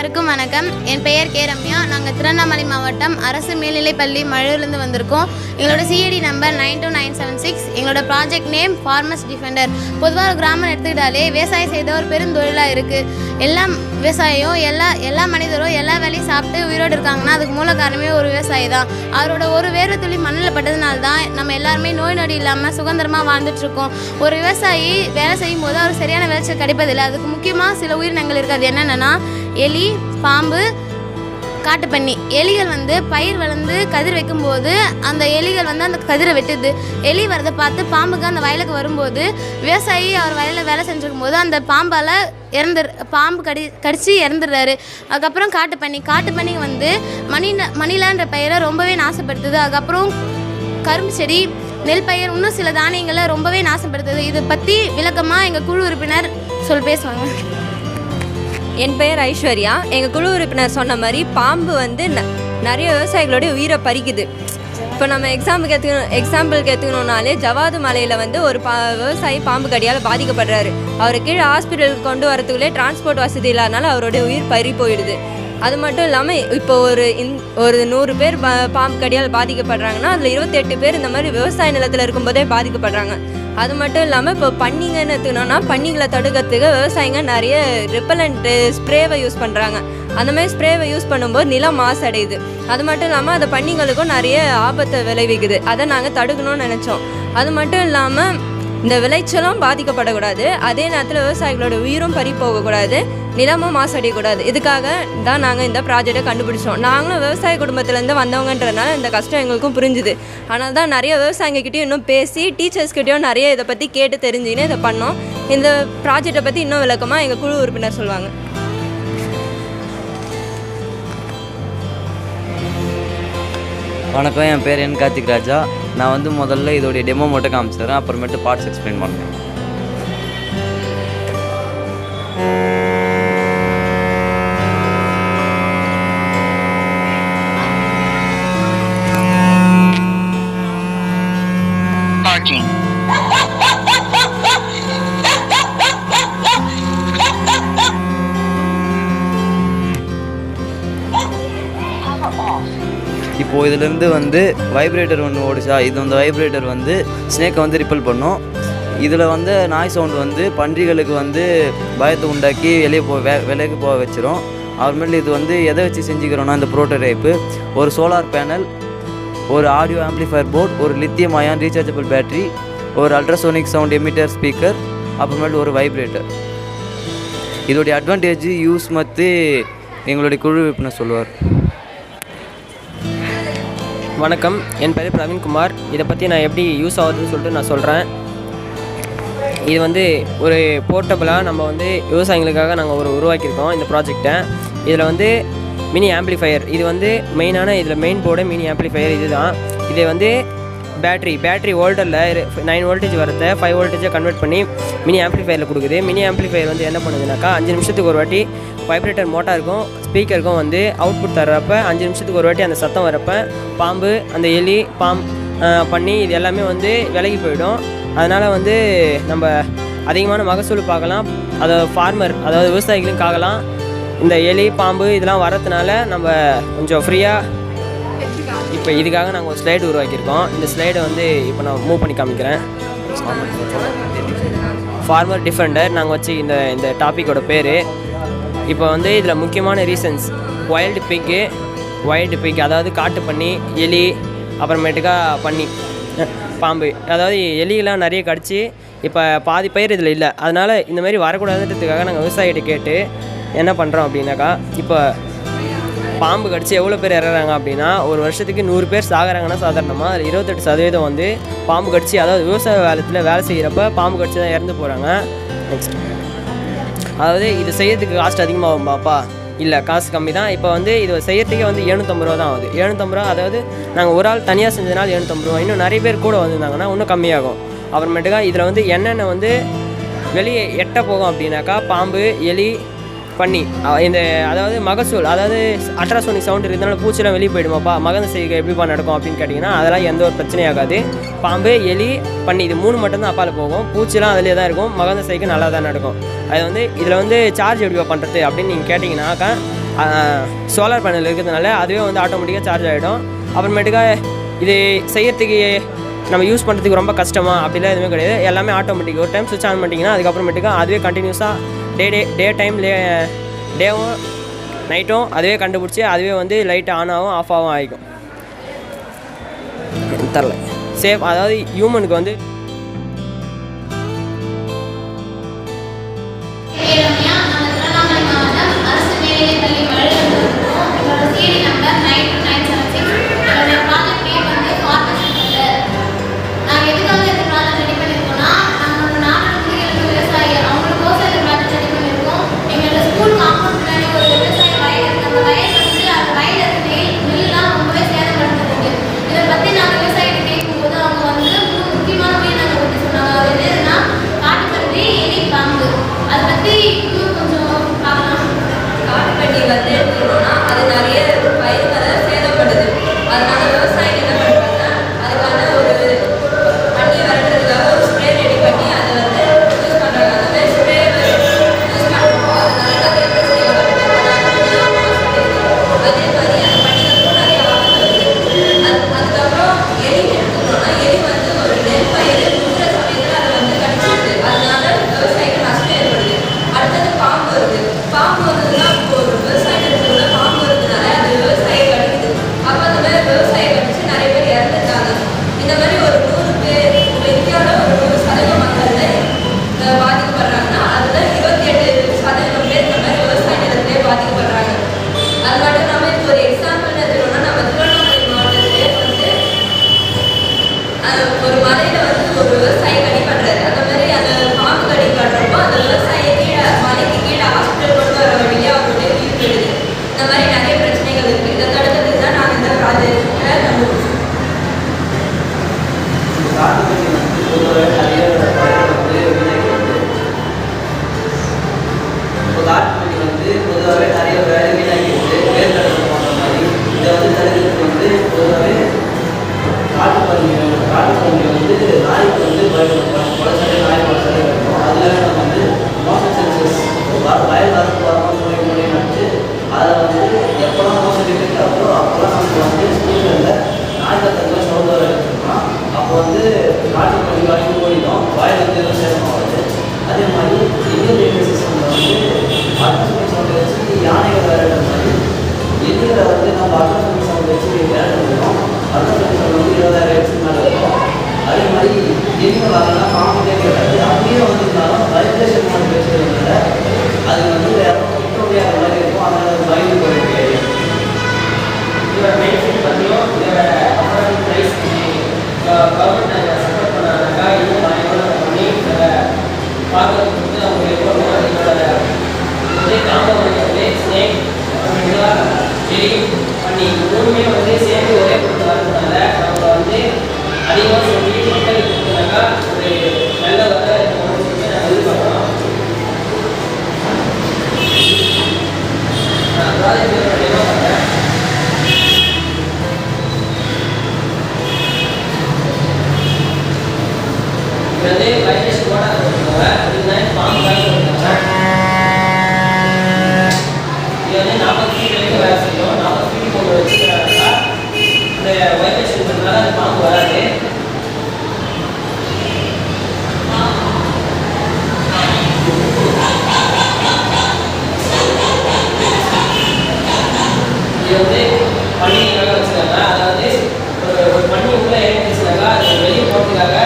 அனைவருக்கும் வணக்கம். என் பெயர் கே. ரம்யா. நாங்கள் திருவண்ணாமலை மாவட்டம் அரசு மேல்நிலைப்பள்ளி மழையிலிருந்து வந்திருக்கோம். எங்களோட CID number nine two nine seven six எங்களோட ப்ராஜெக்ட் நேம் ஃபார்மர்ஸ் டிஃபெண்டர் பொதுவாக ஒரு கிராமம் எடுத்துக்கிட்டாலே விவசாயம் செய்த ஒரு பெருந்தொழிலாக இருக்குது எல்லாம் விவசாயம் எல்லா எல்லா மனிதரும் எல்லா வேலையும் சாப்பிட்டு உயிரோடு இருக்காங்கன்னா அதுக்கு மூல காரணமே ஒரு விவசாயி தான். அவரோட ஒரு வேர்வை துளி மண்ணில் பட்டதுனால தான் நம்ம எல்லாருமே நோய் நொடி இல்லாமல் சுதந்திரமாக வாழ்ந்துட்டுருக்கோம். ஒரு விவசாயி வேலை செய்யும் போது அவர் சரியான விளைச்சல் கிடைப்பதில்லை. அதுக்கு முக்கியமாக சில உயிரினங்கள் இருக்குது அது என்னென்னா எலி பாம்பு காட்டுப்பன்னி எலிகள் வந்து பயிர் வளர்ந்து கதிர் வைக்கும்போது அந்த எலிகள் வந்து அந்த கதிரை வெட்டுது. எலி வரதை பார்த்து பாம்புக்கு அந்த வயலுக்கு வரும்போது விவசாயி அவர் வயலில் வேலை செஞ்சிருக்கும் போது அந்த பாம்பால் இறந்துரு பாம்பு கடி கடித்து இறந்துடுறாரு. அதுக்கப்புறம் காட்டுப்பன்னி காட்டுப்பன்னி வந்து மணி மணிலான்ற பயிரை ரொம்பவே நாசப்படுத்துது. அதுக்கப்புறம் கரும்பு செடி நெல் பயிர் இன்னும் சில தானியங்களை ரொம்பவே நாசப்படுத்துது. இதை பற்றி விளக்கமாக எங்கள் குழு உறுப்பினர் சொல் பேசுவாங்க. என் பெயர் ஐஸ்வர்யா. எங்கள் குழு உறுப்பினர் சொன்ன மாதிரி பாம்பு வந்து ந- நிறைய விவசாயிகளுடைய உயிரை பறிக்குது. இப்போ நம்ம எக்ஸாம்பிளுக்கு எடுத்துக்கணும் எக்ஸாம்பிளுக்கு எடுத்துக்கணும்னாலே ஜவாது மலையில் வந்து ஒரு பா விவசாயி பாம்பு கடியால் பாதிக்கப்படுறாரு. அவரை கீழே ஹாஸ்பிட்டலுக்கு கொண்டு வரதுக்குள்ளே டிரான்ஸ்போர்ட் வசதி இல்லாதனால அவருடைய உயிர் பறி போயிடுது. அது மட்டும் இல்லாமல் இப்போ ஒரு இந் ஒரு நூறு பேர் பா பாம்பு கடியால் பாதிக்கப்படுறாங்கன்னா அதில் இருபத்தெட்டு பேர் இந்த மாதிரி விவசாய நிலத்தில் இருக்கும்போதே பாதிக்கப்படுறாங்க. அது மட்டும் இல்லாமல் இப்போ பன்னிங்கன்னு எடுத்துக்கணும்னா பன்னிங்களை தடுக்கிறதுக்கு விவசாயிங்க நிறைய ரிப்பலண்ட்டு ஸ்ப்ரேவை யூஸ் பண்ணுறாங்க அந்த மாதிரி ஸ்ப்ரேவை யூஸ் பண்ணும்போது நிலம் மாசடையுது. அது மட்டும் இல்லாமல் அந்த பன்னிங்களுக்கும் நிறைய ஆபத்தை விளைவிக்குது. அதை நாங்கள் தடுக்கணும்னு நினச்சோம். அது மட்டும் இல்லாமல் இந்த விளைச்சலும் பாதிக்கப்படக்கூடாது. அதே நேரத்தில் விவசாயிகளோட உயிரும் பறி போகக்கூடாது. நிலமும் மாசடையக்கூடாது. இதுக்காக தான் நாங்கள் இந்த ப்ராஜெக்டை கண்டுபிடிச்சோம். நாங்களும் விவசாய குடும்பத்துலேருந்து வந்தவங்கன்றதுனால இந்த கஷ்டம் எங்களுக்கும் புரிஞ்சுது. ஆனால் தான் நிறைய விவசாயிங்கக்கிட்டையும் இன்னும் பேசி டீச்சர்ஸ்கிட்டையும் நிறைய இதை பற்றி கேட்டு தெரிஞ்சுக்கின்னு இதை பண்ணோம். இந்த ப்ராஜெக்டை பற்றி இன்னும் விளக்கமாக எங்கள் குழு உறுப்பினர் சொல்லுவாங்க. வணக்கம் என் பேர் என் கார்த்திக் ராஜா. நான் வந்து முதல்ல இதோடைய டெமோ மட்டும் காமிச்சிடுறேன் அப்புறமேட்டு பார்ட்ஸ் எக்ஸ்பிளைன் பண்ணுறேன் இப்போது இதிலேருந்து வந்து வைப்ரேட்டர் ஒன்று ஓடிச்சா இது வந்து வைப்ரேட்டர் வந்து ஸ்னேக்கை வந்து ரிப்பல் பண்ணும். இதில் வந்து நாய் சவுண்ட் வந்து பன்றிகளுக்கு வந்து பயத்தை உண்டாக்கி வெளியே போ வே விலைக்கு போக வச்சிரும். அப்புறமேட்டு இது வந்து எதை வச்சு செஞ்சுக்கிறோன்னா இந்த ப்ரோட்டோடைப்பு ஒரு சோலார் பேனல் ஒரு ஆடியோ ஆம்ப்ளிஃபயர் போர்ட் ஒரு லித்தியம் அயான் ரீசார்ஜபிள் பேட்டரி ஒரு அல்ட்ராசோனிக் சவுண்ட் எமிட்டர் ஸ்பீக்கர் அப்புறமேட்டு ஒரு வைப்ரேட்டர் இதோடைய அட்வான்டேஜ் யூஸ் மற்ற எங்களுடைய குழு விற்பனை சொல்லுவார். வணக்கம். என் பேர் பிரவீன்குமார். இதை பற்றி நான் எப்படி யூஸ் ஆகுதுன்னு சொல்லிட்டு நான் சொல்கிறேன் இது வந்து ஒரு போர்ட்டபுளாக நம்ம வந்து விவசாயிகளுக்காக நாங்கள் ஒரு உருவாக்கியிருக்கோம் இந்த ப்ராஜெக்டை இதில் வந்து மினி ஆம்ப்ளிஃபையர் இது வந்து மெயினான இதில் மெயின் போர்டு மினி ஆம்ப்ளிஃபையர் இதுதான். இதை வந்து பேட்ரி பேட்ரி ஓல்டரில் நைன் வோல்டேஜ் வரத ஃபைவ் வோல்டேஜை கன்வெர்ட் பண்ணி மினி ஆம்ப்ளிஃபையரில் கொடுக்குது. மினி ஆம்ப்ளிஃபையர் வந்து என்ன பண்ணுதுனாக்கா அஞ்சு நிமிஷத்துக்கு ஒரு வாட்டி வைப்ரேட்டர் மோட்டாருக்கும் ஸ்பீக்கருக்கும் வந்து அவுட்புட் தர்றப்ப அஞ்சு நிமிஷத்துக்கு ஒரு வாட்டி அந்த சத்தம் வரப்போ பாம்பு அந்த எலி பாம் பண்ணி இது எல்லாமே வந்து விலகி போயிடும். அதனால் வந்து நம்ம அதிகமான மகசூல் பார்க்கலாம். அதை ஃபார்மர் அதாவது விவசாயிகளும் ஆகலாம் இந்த எலி பாம்பு இதெல்லாம் வரதுனால நம்ம கொஞ்சம் ஃப்ரீயாக இப்போ இதுக்காக நாங்கள் ஒரு ஸ்லைடு உருவாக்கியிருக்கோம். இந்த ஸ்லைடை வந்து இப்போ நான் மூவ் பண்ணி காமிக்கிறேன். ஃபார்மர் டிஃபெண்டர் நாங்கள் வச்சு இந்த இந்த டாப்பிக்கோட பேர். இப்போ வந்து இதில் முக்கியமான reasons wild pig wild pig அதாவது காட்டு பண்ணி எலி அப்புறமேட்டுக்கா பண்ணி பாம்பு. அதாவது எலியெல்லாம் நிறைய கடிச்சு இப்போ பாதி பயிர் இதில் இல்லை. அதனால் இந்த மாதிரி வரக்கூடாதுன்றதுக்காக நாங்கள் விவசாயிகிட்ட கேட்டு என்ன பண்ணுறோம் அப்படின்னாக்கா இப்போ பாம்பு கடிச்சு எவ்வளோ பேர் இறங்குறாங்க அப்படின்னா ஒரு வருஷத்துக்கு நூறு பேர் சாகுறாங்கன்னா சாதாரணமாக அதில் இருபத்தெட்டு சதவீதம் வந்து பாம்பு கடிச்சு அதாவது விவசாய வேலத்தில் வேலை செய்கிறப்ப பாம்பு கடிச்சு தான் இறந்து போகிறாங்க நெக்ஸ்ட் அதாவது இது செய்யறதுக்கு காஸ்ட் அதிகமாகும் பாப்பா. இல்லை காசு கம்மி தான். இப்போ வந்து இது செய்யறதுக்கே வந்து எழுநூத்தம்பது ரூபா தான் ஆகுது. எழுநூத்தம்பது ரூபா அதாவது நாங்கள் ஒரு ஆள் தனியாக செஞ்சதுனால எழுநூத்தம்பது ரூபா. இன்னும் நிறைய பேர் கூட வந்திருந்தாங்கன்னா இன்னும் கம்மியாகும். அப்புறமேட்டுக்கா இதில் வந்து என்னென்ன வந்து வெளியே எட்ட போகும் அப்படின்னாக்கா பாம்பு எலி பண்ணி இந்த அதாவது மகசூல் அதாவது அல்ட்ராசோனிக் சவுண்ட் இருந்தாலும் பூச்சிலாம் வெளியே போயிடுமாப்பா மகந்த செய்கை எப்படிப்பா நடக்கும் அப்படின்னு கேட்டிங்கன்னா அதெல்லாம் எந்த ஒரு ஆகாது. பாம்பு எலி பண்ணி இது மூணு மட்டும்தான் அப்பால் போகும். பூச்சிலாம் அதிலே தான் இருக்கும். மகந்த செய்கை நல்லா தான் நடக்கும். அது வந்து இதில் வந்து சார்ஜ் எப்படிப்பா பண்ணுறது அப்படின்னு நீங்கள் கேட்டிங்கன்னாக்கா சோலார் பேனல் இருக்கிறதுனால அதுவே வந்து ஆட்டோமேட்டிக்காக சார்ஜ் ஆகிடும் அப்புறமேட்டுக்கா இது செய்யறதுக்கு நம்ம யூஸ் பண்ணுறதுக்கு ரொம்ப கஷ்டமாக அப்படிலாம் எதுவுமே கிடையாது. எல்லாமே ஆட்டோமேட்டிக் ஒரு டைம் சுவிட்ச் ஆன் பண்ணிட்டீங்கன்னா அதுக்கப்புறமேட்டுக்கா அதுவே கண்டினியூஸாக டே டே டே டைம் லே டேவும் நைட்டும் அதுவே கண்டுபிடிச்சி அதுவே வந்து லைட்டு ஆன் ஆகும் ஆஃப் ஆகும் ஆகிக்கும். தெரில சேஃப் அதாவது ஹியூமனுக்கு வந்து இதில் வந்து நம்ம அக்கௌண்ட் சவுண்ட் வச்சு விளையாடுறோம் அக்கௌண்ட் வந்து இருபதாயிரம் வயசுக்கு மேலே இருக்கும் அதே மாதிரி எங்கே வரலாம் காமெடி இது வந்து பண்ணி வச்சுருக்காங்க அதாவது ஒரு பண்ணி உள்ளே ஏற்றி அது வெளியே போகிறதுக்காக